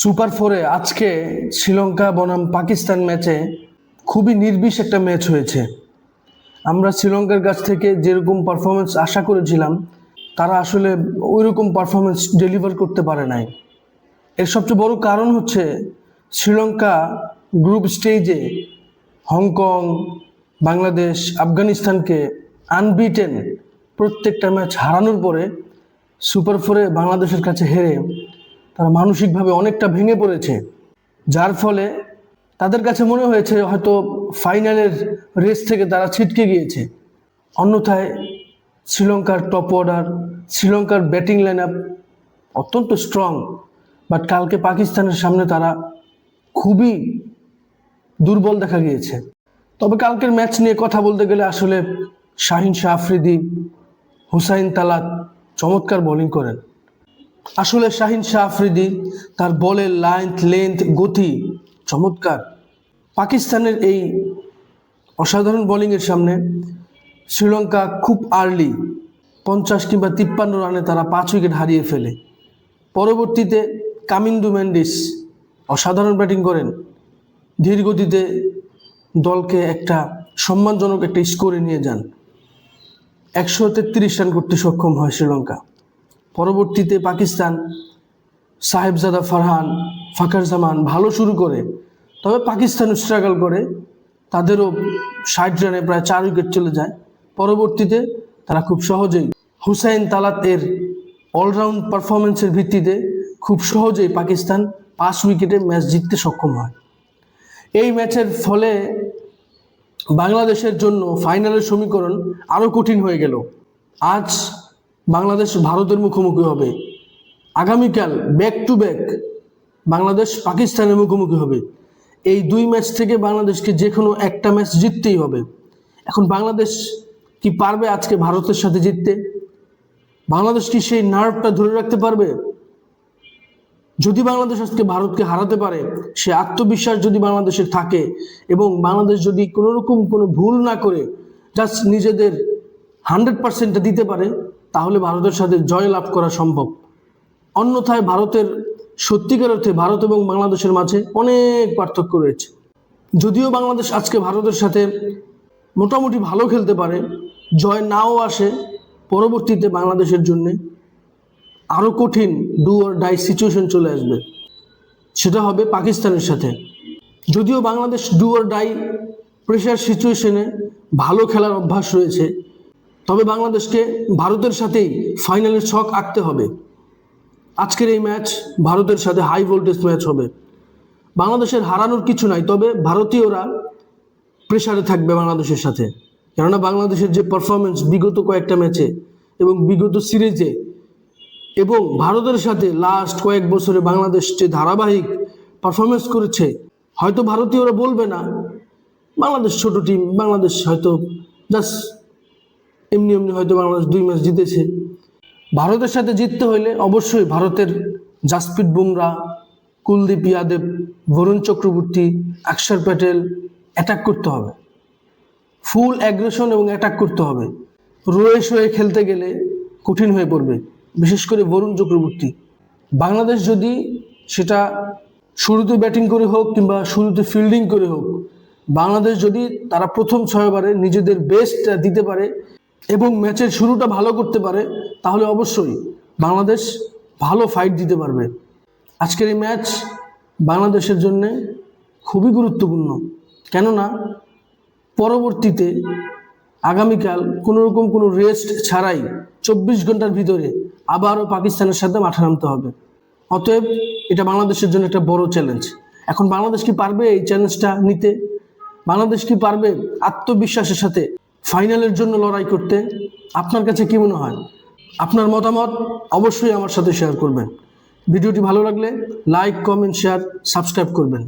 Super ফোরে আজকে শ্রীলঙ্কা, বনাম, পাকিস্তান ম্যাচে খুবই নির্বিষ একটা ম্যাচ হয়েছে। আমরা শ্রীলঙ্কার কাছ থেকে যেরকম পারফরমেন্স আশা করেছিলাম, তারা আসলে ওই রকম পারফরমেন্স ডেলিভার করতে পারে নাই। এর সবচেয়ে বড় কারণ হচ্ছে শ্রীলঙ্কা গ্রুপ স্টেজে হংকং, বাংলাদেশ, আফগানিস্তানকে আনবিটেন প্রত্যেকটা ম্যাচ হারানোর পরে সুপার ফোরে বাংলাদেশের কাছে হেরে তারা মানসিকভাবে অনেকটা ভেঙে পড়েছে, যার ফলে তাদের কাছে মনে হয়েছে হয়তো ফাইনালের রেস থেকে তারা ছিটকে গিয়েছে। অন্যথায় শ্রীলঙ্কার টপ অর্ডার, শ্রীলঙ্কার ব্যাটিং লাইন আপ অত্যন্ত স্ট্রং বাট কালকে পাকিস্তানের সামনে তারা খুবই দুর্বল দেখা গিয়েছে। তবে কালকের ম্যাচ নিয়ে কথা বলতে গেলে আসলে শাহিন শাহ আফ্রিদি, হুসাইন তালাত চমৎকার বোলিং করেন। আসলে শাহিন শাহ আফ্রিদি, তার বলের লাইন্থ লেন্থ গতি চমৎকার। পাকিস্তানের এই অসাধারণ বোলিংয়ের সামনে শ্রীলঙ্কা খুব আর্লি পঞ্চাশ কিংবা তিপ্পান্ন রানে তারা পাঁচ উইকেট হারিয়ে ফেলে। পরবর্তীতে কামিন্দু ম্যান্ডিস অসাধারণ ব্যাটিং করেন। ধীর গতিতে দলকে একটা সম্মানজনক একটা স্কোরে নিয়ে যান। একশো তেত্রিশ রান করতে সক্ষম হয় শ্রীলঙ্কা। পরবর্তীতে পাকিস্তান, সাহেবজাদা ফারহান ফাকার জামান ভালো শুরু করে। তবে পাকিস্তান স্ট্রাগল করে। তাদেরও ষাট রানে প্রায় চার উইকেট চলে যায়। পরবর্তীতে তারা খুব সহজেই হুসাইন তালাত এর অলরাউন্ড পারফরমেন্সের ভিত্তিতে খুব সহজেই পাকিস্তান পাঁচ উইকেটে ম্যাচ জিততে সক্ষম হয়। এই ম্যাচের ফলে বাংলাদেশের জন্য ফাইনালের সমীকরণ আরও কঠিন হয়ে গেল। আজ বাংলাদেশ ভারতের মুখোমুখি হবে। আগামীকাল ব্যাক টু ব্যাক বাংলাদেশ পাকিস্তানের মুখোমুখি হবে। এই দুই ম্যাচ থেকে বাংলাদেশকে যে কোনো একটা ম্যাচ জিততেই হবে। এখন বাংলাদেশ কি পারবে আজকে ভারতের সাথে জিততে? বাংলাদেশ কি সেই নার্ভটা ধরে রাখতে পারবে? যদি বাংলাদেশ আজকে ভারতকে হারাতে পারে, সে আত্মবিশ্বাস যদি বাংলাদেশের থাকে এবং বাংলাদেশ যদি কোনো রকম কোনো ভুল না করে জাস্ট নিজেদের হান্ড্রেড পার্সেন্টটা দিতে পারে তাহলে ভারতের সাথে জয় লাভ করা সম্ভব। অন্যথায় ভারতের সত্যিকার অর্থে ভারত এবং বাংলাদেশের মাঝে অনেক পার্থক্য রয়েছে। যদিও বাংলাদেশ আজকে ভারতের সাথে মোটামুটি ভালো খেলতে পারে, জয় নাও আসে, পরবর্তীতে বাংলাদেশের জন্যে আরও কঠিন ডু অর ডাই সিচুয়েশন চলে আসবে। সেটা হবে পাকিস্তানের সাথে। যদিও Bangladesh do or die pressure সিচুয়েশনে ভালো খেলার অভ্যাস রয়েছে তবে বাংলাদেশকে ভারতের সাথেই ফাইনালের ছক আঁকতে হবে। আজকের এই ম্যাচ ভারতের সাথে হাই ভোল্টেজ ম্যাচ হবে। বাংলাদেশের হারানোর কিছু নাই, তবে ভারতীয়রা প্রেশারে থাকবে বাংলাদেশের সাথে। কেননা বাংলাদেশের যে পারফরমেন্স বিগত কয়েকটা ম্যাচে এবং বিগত সিরিজে এবং ভারতের সাথে লাস্ট কয়েক বছরে বাংলাদেশ যে ধারাবাহিক পারফরমেন্স করেছে, হয়তো ভারতীয়রা বলবে না, বাংলাদেশ ছোট টিম বাংলাদেশ হয়তো জাস্ট এমনি এমনি হয়তো বাংলাদেশ দুই ম্যাচ জিতেছে। ভারতের সাথে জিততে হইলে অবশ্যই ভারতের জাসপ্রীত বুমরা, কুলদীপ ইয়াদেব, বরুণ চক্রবর্তী অক্ষর প্যাটেল অ্যাটাক করতে হবে। ফুল অ্যাগ্রেশন এবং অ্যাটাক করতে হবে। রয়ে শয়ে খেলতে গেলে কঠিন হয়ে পড়বে, বিশেষ করে বরুণ চক্রবর্তী। বাংলাদেশ যদি সেটা শুরুতে ব্যাটিং করে হোক কিংবা শুরুতে ফিল্ডিং করে হোক, বাংলাদেশ যদি তারা প্রথম ছয়বারে নিজেদের বেস্টটা দিতে পারে এবং ম্যাচের শুরুটা ভালো করতে পারে, তাহলে অবশ্যই বাংলাদেশ ভালো ফাইট দিতে পারবে। আজকের এই ম্যাচ বাংলাদেশের জন্যে খুবই গুরুত্বপূর্ণ। কেননা পরবর্তীতে আগামীকাল কোনো রকম কোনো রেস্ট ছাড়াই চব্বিশ ঘণ্টার ভিতরে আবারও পাকিস্তানের সাথে মাঠে নামতে হবে। অতএব এটা বাংলাদেশের জন্য একটা বড় চ্যালেঞ্জ এখন বাংলাদেশ কি পারবে এই চ্যালেঞ্জটা নিতে? বাংলাদেশ কি পারবে আত্মবিশ্বাসের সাথে ফাইনালের জন্য লড়াই করতে আপনার কাছে কী মনে হয়? আপনার মতামত অবশ্যই আমার সাথে শেয়ার করবেন। ভিডিওটি ভালো লাগলে লাইক, কমেন্ট, শেয়ার, সাবস্ক্রাইব করবেন।